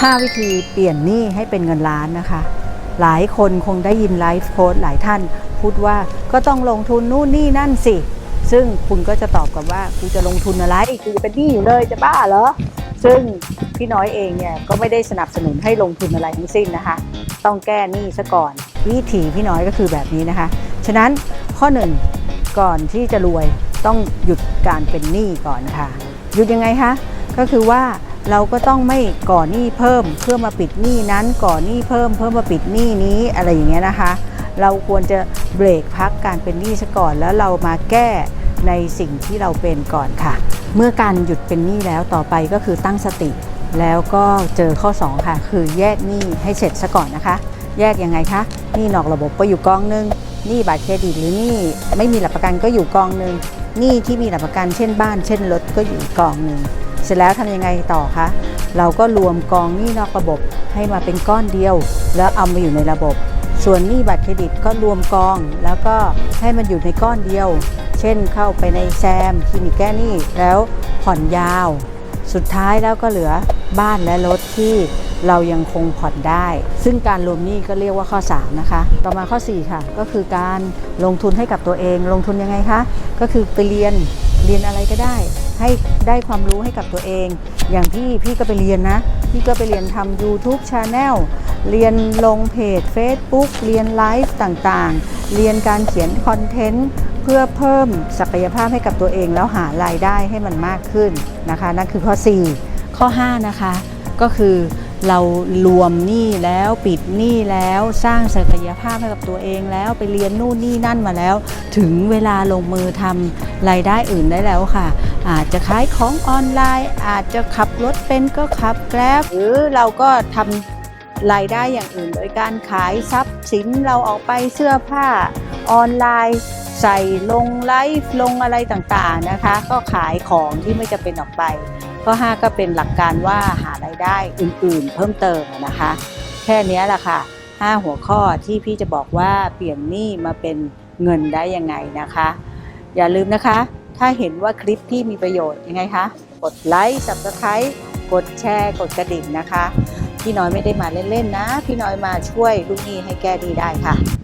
5 วิธีเปลี่ยนหนี้ให้เป็นเงินล้านนะคะ หลายคนคงได้ยินไลฟ์โค้ดหลายท่านพูดว่าก็ต้องลงทุนนู่นนี่นั่นสิ ซึ่งคุณก็จะตอบกับว่ากูจะลงทุนอะไรกูจะเป็นหนี้อยู่เลยจะบ้าเหรอ ซึ่งพี่น้อยเองเนี่ยก็ไม่ได้สนับสนุนให้ลงทุนอะไรทั้งสิ้นนะคะ ต้องแก้หนี้ซะก่อน วิถีพี่น้อยก็คือแบบนี้นะคะ ฉะนั้นข้อหนึ่งก่อนที่จะรวยต้องหยุดการเป็นหนี้ก่อนค่ะ หยุดยังไงคะ ก็คือว่า เราก็ต้องไม่ก่อหนี้เพิ่มเพื่อมาปิดหนี้นั้นก่อหนี้เพิ่มเพื่อมาปิดหนี้นี้อะไรอย่างเงี้ยนะคะ เราควรจะเบรกพักการเป็นหนี้ซะก่อน แล้วเรามาแก้ในสิ่งที่เราเป็นก่อนค่ะ เมื่อการหยุดเป็นหนี้แล้วต่อไปก็คือตั้งสติ แล้วก็เจอข้อ 2 ค่ะ คือแยกหนี้ให้เสร็จซะก่อนนะคะ แยกยังไงคะหนี้นอกระบบก็อยู่กองหนึงหนี้บัตรเครดิตหรือหนี้ไม่มีหลักประกันก็อยู่กองหนึ่งหนี้ที่มีหลักประกันเช่นบ้าน เช่นรถก็อยู่กกองหนึ่ง เสร็จแล้วทำยังไงต่อคะ เราก็รวมกองหนี้นอกระบบให้มาเป็นก้อนเดียว แล้วเอามาอยู่ในระบบ ส่วนหนี้บัตรเครดิตก็รวมกอง แล้วก็ให้มันอยู่ในก้อนเดียว เช่นเข้าไปในแซมคลินิกแก้หนี้แล้วผ่อนยาว สุดท้ายแล้วก็เหลือบ้านและรถที่เรายังคงผ่อนได้ ซึ่งการรวมหนี้ก็เรียกว่าข้อ 3 นะคะ ต่อมาข้อ 4 ค่ะ ก็คือการลงทุนให้กับตัวเอง ลงทุนยังไงคะ ก็คือไปเรียน เรียนอะไรก็ได้ ให้ได้ความรู้ให้กับตัวเอง อย่างพี่พี่ก็ไปเรียนนะ พี่ก็ไปเรียนทำ YouTube Channel เรียนลงเพจ Facebook เรียนไลฟ์ต่างๆ เรียนการเขียนคอนเทนต์เพื่อเพิ่มศักยภาพให้กับตัวเองแล้วหารายได้ให้มันมากขึ้นนะคะ นั่นคือข้อ 4 ข้อ 5 นะคะ ก็คือ เรารวมหนี้แล้วปิดหนี้แล้วสร้างศักยภาพให้กับตัวเองแล้วไปเรียนนู่นนี่นั่นมาแล้ว ถึงเวลาลงมือทำรายได้อื่นได้แล้วค่ะ อาจจะขายของออนไลน์ อาจจะขับรถเป็นก็ขับแกร็บหรือเราก็ทำรายได้อย่างอื่น โดยการขายทรัพย์สินเราออกไปเสื้อผ้าออนไลน์ใส่ลงไลฟ์ลงอะไรต่างๆนะคะ ก็ขายของที่ไม่จะเป็นออกไป ข้อ 5 ก็เป็นหลักการว่าหารายได้อื่นๆ เพิ่มเติมนะคะ แค่นี้แหละค่ะ 5 หัวข้อที่พี่จะบอกว่าเปลี่ยนหนี้มาเป็นเงินได้ยังไงนะคะ อย่าลืมนะคะ ถ้าเห็นว่าคลิปพี่มีประโยชน์ยังไงคะ กดไลค์ subscribe กดแชร์ กดกระดิ่งนะคะ พี่น้อยไม่ได้มาเล่นๆนะ พี่น้อยมาช่วยลูกหนี้ให้แก้ดีได้ค่ะ